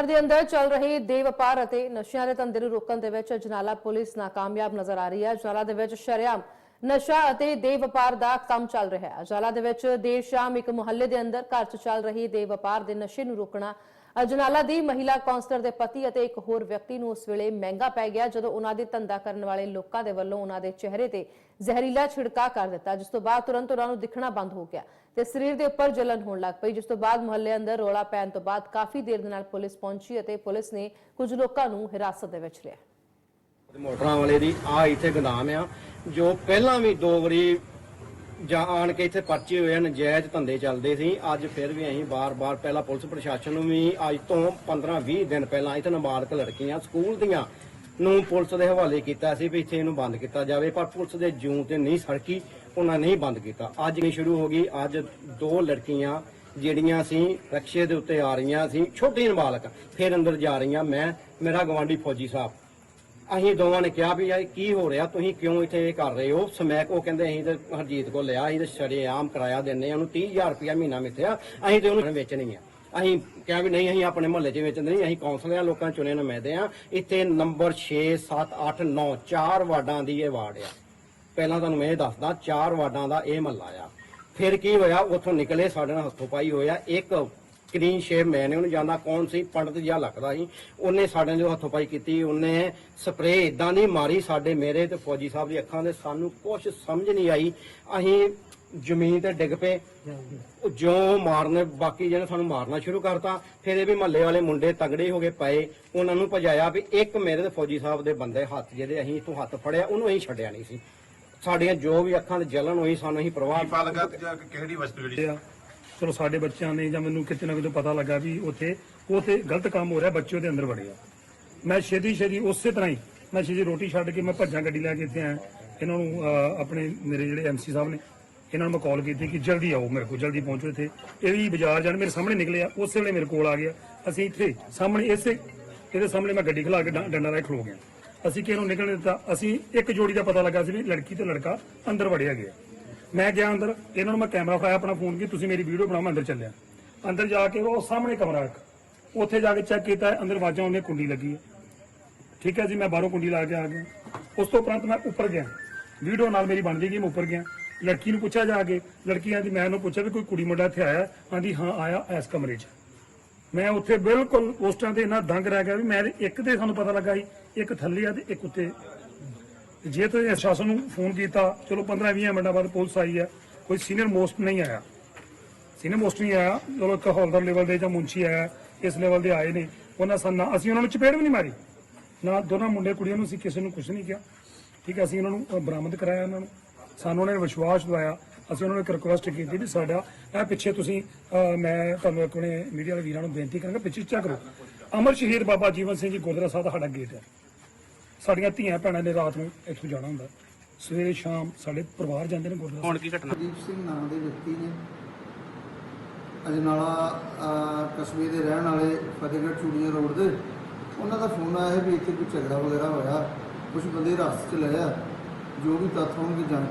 ਸ਼ਹਿਰ ਦੇ ਅੰਦਰ ਚੱਲ ਰਹੇ ਦੇ ਵਪਾਰ ਅਤੇ ਨਸ਼ਿਆਂ ਦੇ ਧੰਦੇ ਨੂੰ ਰੋਕਣ ਦੇ ਵਿੱਚ ਅਜਨਾਲਾ ਪੁਲਿਸ ਨਾਕਾਮਯਾਬ ਨਜ਼ਰ ਆ ਰਹੀ ਹੈ। ਅਜਨਾਲਾ ਦੇ ਵਿੱਚ ਸ਼ਰੇਆਮ ਨਸ਼ਾ ਅਤੇ ਦੇ ਵਪਾਰ ਦਾ ਕੰਮ ਚੱਲ ਰਿਹਾ ਹੈ। ਅਜਨਾਲਾ ਦੇ ਵਿੱਚ ਦੇਰ ਸ਼ਾਮ ਇੱਕ ਮੁਹੱਲੇ ਦੇ ਅੰਦਰ ਘਰ 'ਚ ਚੱਲ ਰਹੀ ਦੇ ਵਪਾਰ ਦੇ ਨਸ਼ੇ ਨੂੰ ਰੋਕਣਾ ਅਜਨਾਲਾ ਦੀ ਮਹਿਲਾ ਕਾਉਂਸਲਰ ਦੇ ਪਤੀ ਅਤੇ ਇੱਕ ਹੋਰ ਵਿਅਕਤੀ ਨੂੰ ਉਸ ਵੇਲੇ ਮਹਿੰਗਾ ਪੈ ਗਿਆ ਜਦੋਂ ਉਹਨਾਂ ਦੇ ਧੰਦਾ ਕਰਨ ਵਾਲੇ ਲੋਕਾਂ ਦੇ ਵੱਲੋਂ ਉਹਨਾਂ ਦੇ ਚਿਹਰੇ ਤੇ ਜ਼ਹਿਰੀਲਾ ਛਿੜਕਾ ਕਰ ਦਿੱਤਾ, ਜਿਸ ਤੋਂ ਬਾਅਦ ਤੁਰੰਤ ਉਹਨਾਂ ਨੂੰ ਦਿਖਣਾ ਬੰਦ ਹੋ ਗਿਆ। ਤੇ ਸਰੀਰ ਦੇ ਉੱਪਰ ਜਲਨ ਹੋਣ ਲੱਗ ਪਈ, ਜਿਸ ਤੋਂ ਬਾਅਦ ਮੁਹੱਲੇ ਅੰਦਰ ਰੋਲਾ ਪੈਣ ਤੋਂ ਬਾਅਦ ਕਾਫੀ ਦੇਰ ਦੇ ਨਾਲ ਪੁਲਿਸ ਪਹੁੰਚੀ ਅਤੇ ਪੁਲਿਸ ਨੇ ਕੁਝ ਲੋਕਾਂ ਨੂੰ ਹਿਰਾਸਤ ਦੇ ਵਿੱਚ ਲਿਆ। ਮੋਟਰਾਂ ਵਾਲੇ ਦੀ ਆ ਇੱਥੇ ਗੋਦਾਮ ਆ, ਜੋ ਪਹਿਲਾਂ ਵੀ ਦੋ ਵਾਰੀ ਜਾਂ ਆਣ ਕੇ ਇੱਥੇ ਪਰਚੇ ਹੋਏ ਹਨ ਨਜਾਇਜ਼ ਧੰਦੇ ਚੱਲਦੇ ਸੀ। ਅੱਜ ਫਿਰ ਵੀ ਅਸੀਂ ਬਾਰ-ਬਾਰ ਪਹਿਲਾਂ ਪੁਲਿਸ ਪ੍ਰਸ਼ਾਸਨ ਨੂੰ ਵੀ ਅੱਜ ਤੋਂ 15-20 ਦਿਨ ਪਹਿਲਾਂ ਇੱਥੇ ਨਾਬਾਲਗ ਲੜਕੀਆਂ ਸਕੂਲ ਦੀਆਂ ਨੂੰ ਪੁਲਿਸ ਦੇ ਹਵਾਲੇ ਕੀਤਾ ਸੀ ਵੀ ਇੱਥੇ ਇਹਨੂੰ ਬੰਦ ਕੀਤਾ ਜਾਵੇ, ਪਰ ਪੁਲਿਸ ਦੇ ਜੂੰ ਤੇ ਨਹੀਂ ਸੜਕੀ, ਉਹਨਾਂ ਨਹੀਂ ਬੰਦ ਕੀਤਾ। ਅੱਜ ਨਹੀਂ ਸ਼ੁਰੂ ਹੋ ਗਈ, ਅੱਜ ਦੋ ਲੜਕੀਆਂ ਜਿਹੜੀਆਂ ਸੀ, ਰਕਸ਼ੇ ਦੇ ਉੱਤੇ ਆ ਰਹੀਆਂ ਸੀ, ਛੋਟੀ ਨਾਬਾਲਗ, ਫਿਰ ਅੰਦਰ ਜਾ ਰਹੀਆਂ, ਮੈਂ, ਮੇਰਾ ਗਵਾਂਢੀ ਫੌਜੀ ਸਾਹਿਬ। ਅਸੀਂ ਦੋਵਾਂ ਨੇ ਕਿਹਾ ਵੀ ਯਾਰ ਕੀ ਹੋ ਰਿਹਾ, ਤੁਸੀਂ ਕਿਉਂ ਇੱਥੇ ਇਹ ਕਰ ਰਹੇ ਹੋ? ਸਮੈਕ ਉਹ ਕਹਿੰਦੇ, ਅਸੀਂ ਤੇ ਹਰਜੀਤ ਕੋਲ ਲਿਆ, ਅਸੀਂ ਤੇ ਸ਼ਰੇਆਮ ਕਿਰਾਇਆ ਦਿੰਨੇ ਆ ਉਹਨੂੰ 30000 ਰੁਪਇਆ ਮਹੀਨਾ ਮਿੱਥਿਆ, ਅਸੀਂ ਤੇ ਉਹਨੂੰ ਵੇਚਣੀ ਆ। ਅਸੀਂ ਕਿਹਾ ਵੀ ਨਹੀਂ, ਅਸੀਂ ਆਪਣੇ ਮਹੱਲੇ 'ਚ ਵੇਚਦੇ ਨਹੀਂ, ਅਸੀਂ ਕੌਂਸਲਰ ਆ ਲੋਕਾਂ ਚੁਣੇ ਨੁਮਾਇੰਦੇ ਆ ਇੱਥੇ ਨੰਬਰ 6 7 8 9 ਚਾਰ ਵਾਰਡਾਂ ਦੀ ਇਹ ਵਾਰਡ ਆ। ਪਹਿਲਾਂ ਤੁਹਾਨੂੰ ਮੈਂ ਇਹ ਦੱਸਦਾ, ਚਾਰ ਵਾਰਡਾਂ ਦਾ ਇਹ ਮਹੱਲਾ ਆ। ਫਿਰ ਕੀ ਹੋਇਆ, ਉੱਥੋਂ ਨਿਕਲੇ, ਸਾਡੇ ਨਾਲ ਹੱਥੋਂ ਪਾਈ ਹੋਇਆ। ਇੱਕ ਕਲੀਨ ਸ਼ੇਵ ਮੈਨ ਉਹਨੂੰ ਜਾਂਦਾ ਕੌਣ ਸੀ, ਪੰਡਤ ਜਿਹਾ ਲੱਗਦਾ ਸੀ। ਉਹਨੇ ਸਾਡੇ ਨਾਲ ਹੱਥੋਂ ਪਾਈ ਕੀਤੀ, ਉਹਨੇ ਸਪਰੇਅ ਇਦਾਂ ਦੀ ਮਾਰੀ ਸਾਡੇ ਮੇਰੇ ਤੇ ਫੌਜੀ ਸਾਹਿਬ ਦੀ ਅੱਖਾਂ ਦੇ, ਸਾਨੂੰ ਕੁਝ ਸਮਝ ਨਹੀਂ ਆਈ। ਅਸੀਂ ਜ਼ਮੀਨ ਤੇ ਡਿੱਗ ਪਏ। ਉਹ ਜਿਉਂ ਮਾਰਨੇ ਬਾਕੀ ਜਿਹਨੇ ਸਾਨੂੰ ਮਾਰਨਾ ਸ਼ੁਰੂ ਕਰਤਾ ਫਿਰ ਇਹ ਵੀ ਮਹੱਲੇ ਵਾਲੇ ਮੁੰਡੇ ਤਗੜੇ ਹੋ ਗਏ ਪਏ। ਉਹਨਾਂ ਨੂੰ ਭਜਾਇਆ ਵੀ ਇੱਕ ਮੇਰੇ ਤੇ ਫੌਜੀ ਸਾਹਿਬ ਦੇ ਬੰਦੇ ਹੱਥ ਜਿਹਦੇ ਅਸੀਂ ਇਥੋਂ ਹੱਥ ਫੜਿਆ ਉਹਨੂੰ ਅਸੀਂ ਛੱਡਿਆ ਨਹੀਂ ਸੀ। ਸਾਡੀਆਂ ਜੋ ਵੀ ਅੱਖਾਂ 'ਤੇ ਜਲਨ ਹੋਈ ਸਾਨੂੰ ਅਸੀਂ ਪ੍ਰਵਾਹ ਕਿ ਜਾਂ ਕਿਹੜੀ ਵਸਤੂ ਜਿਹੜੀ ਆ ਚਲੋ ਸਾਡੇ ਬੱਚਿਆਂ ਨੇ ਜਾਂ ਮੈਨੂੰ ਕਿਤੇ ਨਾ ਕਿਤੇ ਪਤਾ ਲੱਗਾ ਵੀ ਉੱਥੇ ਉੱਥੇ ਗਲਤ ਕੰਮ ਹੋ ਰਿਹਾ ਬੱਚੇ ਉਹਦੇ ਅੰਦਰ ਵੜੇ ਆ। ਮੈਂ ਛੇਤੀ ਛੇਤੀ ਉਸੇ ਤਰ੍ਹਾਂ ਹੀ ਮੈਂ ਛੇਤੀ ਰੋਟੀ ਛੱਡ ਕੇ ਮੈਂ ਭੱਜਾਂ ਗੱਡੀ ਲੈ ਕੇ ਇੱਥੇ ਆਇਆ। ਇਹਨਾਂ ਨੂੰ ਆਪਣੇ ਮੇਰੇ ਜਿਹੜੇ ਐਮਸੀ ਸਾਹਿਬ ਨੇ ਇਹਨਾਂ ਨੂੰ ਮੈਂ ਕਾਲ ਕੀਤੀ ਕਿ ਜਲਦੀ ਆਓ ਮੇਰੇ ਕੋਲ, ਜਲਦੀ ਪਹੁੰਚੋ ਇੱਥੇ। ਇਹ ਵੀ ਬਾਜ਼ਾਰ ਜਾਣ, ਮੇਰੇ ਸਾਹਮਣੇ ਨਿਕਲਿਆ ਆ, ਉਸੇ ਵੇਲੇ ਮੇਰੇ ਕੋਲ ਆ ਗਿਆ ਅਸੀਂ ਇੱਥੇ ਸਾਹਮਣੇ ਇਸੇ, ਇਹਦੇ ਸਾਹਮਣੇ ਮੈਂ ਗੱਡੀ ਖਲਾ ਕੇ ਡੰ- ਡੰਡਾ ਰਾਈ ਖਲੋ ਗਿਆ। ਅਸੀਂ ਕਿਹਨੂੰ ਨਿਕਲਣ ਦਿੱਤਾ। ਅਸੀਂ ਇੱਕ ਜੋੜੀ ਦਾ ਪਤਾ ਲੱਗਾ ਸੀ ਵੀ ਲੜਕੀ ਤੇ ਲੜਕਾ ਅੰਦਰ ਵੜਿਆ ਗਿਆ। ਮੈਂ ਗਿਆ ਅੰਦਰ, ਇਹਨਾਂ ਨੂੰ ਮੈਂ ਕੈਮਰਾ ਫਾਇਆ ਆਪਣਾ ਫੋਨ ਕੀ ਤੁਸੀਂ ਮੇਰੀ ਵੀਡੀਓ ਬਣਾਓ, ਮੈਂ ਅੰਦਰ ਚੱਲਿਆ। ਅੰਦਰ ਜਾ ਕੇ ਉਹ ਸਾਹਮਣੇ ਕਮਰਾ ਇੱਕ, ਉੱਥੇ ਜਾ ਕੇ ਚੈੱਕ ਕੀਤਾ, ਅੰਦਰ ਵਾਜਾਂ ਉਹਨੇ ਕੁੰਡੀ ਲੱਗੀ ਹੈ ਠੀਕ ਹੈ ਜੀ, ਮੈਂ ਬਾਹਰੋਂ ਕੁੰਡੀ ਲਾ ਕੇ ਆ ਗਿਆ। ਉਸ ਤੋਂ ਉਪਰੰਤ ਮੈਂ ਉੱਪਰ ਗਿਆ। ਵੀਡੀਓ ਨਾਲ ਮੇਰੀ ਬਣ ਗਈ ਮੈਂ ਉੱਪਰ ਗਿਆ। ਲੜਕੀ ਨੂੰ ਪੁੱਛਿਆ ਜਾ ਕੇ, ਲੜਕੀ ਆਂਦੀ, ਮੈਂ ਉਹਨੂੰ ਪੁੱਛਿਆ ਵੀ ਕੋਈ ਕੁੜੀ ਮੁੰਡਾ ਇੱਥੇ ਆਇਆ? ਆਂਦੀ, ਹਾਂ, ਆਇਆ ਇਸ ਕਮਰੇ 'ਚ। ਮੈਂ ਉੱਥੇ ਬਿਲਕੁਲ ਉਸ ਟਾਈਮ ਤੇ ਇੰਨਾ ਦੰਗ ਰਹਿ ਗਿਆ ਵੀ ਮੈਂ ਇੱਕ ਤੇ ਸਾਨੂੰ ਪਤਾ ਲੱਗਾ ਸੀ, ਇੱਕ ਥੱਲੇ ਆ ਤੇ ਇੱਕ ਉੱਤੇ। ਜੇ ਤੁਸੀਂ ਸ਼ਾਸਨ ਨੂੰ ਫੋਨ ਕੀਤਾ, ਚਲੋ 15 20 ਮਿੰਟਾਂ ਬਾਅਦ ਪੁਲਿਸ ਆਈ ਹੈ ਕੋਈ ਸੀਨੀਅਰ ਮੋਸਟ ਨਹੀਂ ਆਇਆ। ਸੀਨੀਅਰ ਮੋਸਟ ਨਹੀਂ ਆਇਆ, ਚਲੋ ਇੱਕ ਹੌਲਦਾਰ ਲੈਵਲ ਦੇ ਜਾਂ ਮੁੰਸ਼ੀ ਆਇਆ, ਇਸ ਲੈਵਲ ਦੇ ਆਏ ਨੇ, ਉਹਨਾਂ ਸਾਨੂੰ ਨਾ- ਅਸੀਂ ਉਹਨਾਂ ਨੂੰ ਚਪੇੜ ਵੀ ਨਹੀਂ ਮਾਰੀ। ਨਾ ਦੋਨਾਂ ਮੁੰਡੇ ਕੁੜੀਆਂ ਨੂੰ ਅਸੀਂ ਕਿਸੇ ਨੂੰ ਕੁਝ ਨਹੀਂ ਕਿਹਾ। ਠੀਕ ਹੈ ਅਸੀਂ ਉਹਨਾਂ ਨੂੰ ਬਰਾਮਦ ਕਰਾਇਆ ਉਹਨਾਂ ਨੂੰ। ਸਾਨੂੰ ਉਹਨਾਂ ਨੇ ਵਿਸ਼ਵਾਸ ਦਿਵਾਇਆ ਅਸੀਂ ਉਹਨਾਂ ਨੂੰ ਇੱਕ ਰਿਕੁਐਸਟ ਕੀਤੀ ਵੀ ਸਾਡਾ ਇਹ ਪਿੱਛੇ ਤੁਸੀਂ ਮੈਂ ਤੁਹਾਨੂੰ ਆਪਣੇ ਮੀਡੀਆ ਦੇ ਵੀਰਾਂ ਨੂੰ ਬੇਨਤੀ ਕਰਾਂਗਾ ਪਿੱਛੇ ਚੈੱਕ ਕਰੋ। ਅਮਰ ਸ਼ਹੀਦ ਬਾਬਾ ਜੀਵਨ ਸਿੰਘ ਜੀ ਗੁਰਦੁਆਰਾ ਸਾਹਿਬ ਦਾ ਸਾਡਾ ਗੇਟ ਹੈ। ਸਾਡੀਆਂ ਧੀਆਂ ਭੈਣਾਂ ਨੇ ਰਾਤ ਨੂੰ ਇੱਥੋਂ ਜਾਣਾ ਹੁੰਦਾ। ਸਵੇਰੇ ਸ਼ਾਮ ਸਾਡੇ ਪਰਿਵਾਰ ਜਾਂਦੇ ਨੇ ਗੁਰਦੁਆਰਾ ਹੁਣ ਕੀ ਘਟਨਾ? ਦੀਪ ਸਿੰਘ ਨਾਮ ਦੇ ਵਿਅਕਤੀ ਨੇ। ਅਜਨਾਲਾ ਕਸਬੇ ਦੇ ਰਹਿਣ ਵਾਲੇ ਫਤਿਹਗੜ੍ਹ ਚੂੜੀਆਂ ਰੋਡ ਦੇ। ਉਹਨਾਂ ਦਾ ਫੋਨ ਆਇਆ ਹੈ ਵੀ ਇੱਥੇ ਕੋਈ ਝਗੜਾ ਵਗੈਰਾ ਹੋਇਆ। ਕੁਝ ਬੰਦੇ ਰਸਤੇ 'ਚ ਲਏ ਆ ਜੋ ਵੀ ਤੱਥ ਹੋਣਗੇ ਜਾਣ